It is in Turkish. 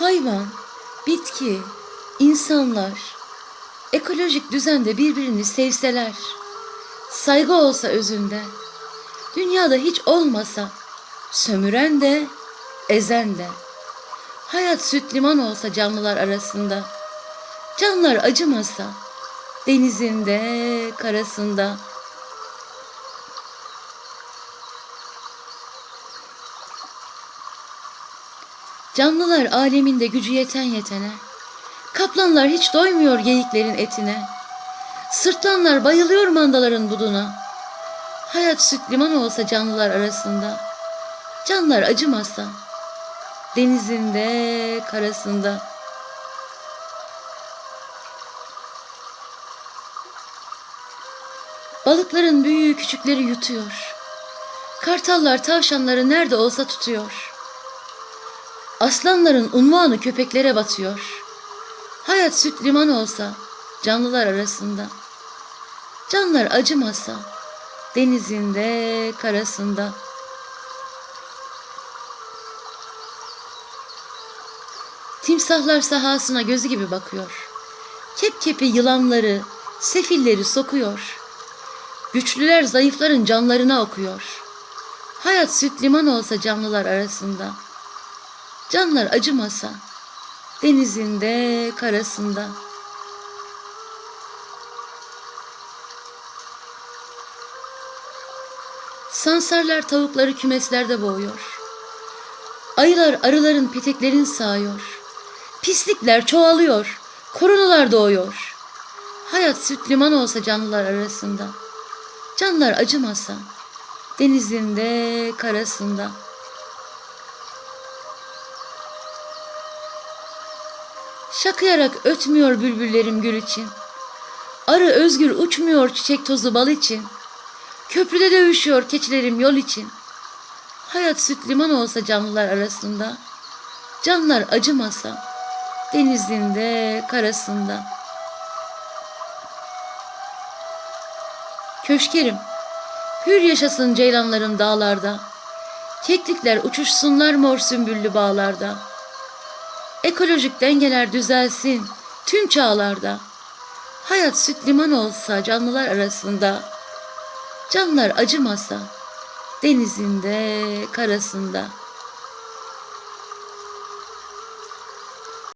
Hayvan, bitki, insanlar ekolojik düzende birbirini sevseler, saygı olsa özünde, dünyada hiç olmasa sömüren de, ezen de, hayat süt liman olsa canlılar arasında, canlar acımasa, denizinde, karasında, Canlılar aleminde gücü yeten yetene. Kaplanlar hiç doymuyor geyiklerin etine. Sırtlanlar bayılıyor mandaların buduna. Hayat süt liman olsa canlılar arasında. Canlar acımasa. Denizinde, karasında. Balıkların büyüğü küçükleri yutuyor. Kartallar tavşanları nerede olsa tutuyor. Aslanların unvanı köpeklere batıyor. Hayat süt liman olsa canlılar arasında. Canlar acımasa denizinde, karasında. Timsahlar sahasına gözü gibi bakıyor. Kepkepi yılanları, sefilleri sokuyor. Güçlüler zayıfların canlarına okuyor. Hayat süt liman olsa canlılar arasında. Canlar acımasa denizinde, karasında. Sansarlar tavukları kümeslerde boğuyor. Ayılar arıların peteklerini sağıyor. Pislikler çoğalıyor. Koronalar doğuyor. Hayat süt liman olsa canlılar arasında. Canlar acımasa denizinde, karasında. Şakıyarak ötmüyor bülbüllerim gül için. Arı özgür uçmuyor çiçek tozu bal için. Köprüde dövüşüyor keçilerim yol için. Hayat süt liman olsa canlılar arasında. Canlar acımasa denizinde, karasında. Köşkerim, hür yaşasın ceylanlarım dağlarda. Keklikler uçuşsunlar mor sümbüllü bağlarda. Ekolojik dengeler düzelsin tüm çağlarda. Hayat süt liman olsa canlılar arasında. Canlar acımasa denizinde, karasında.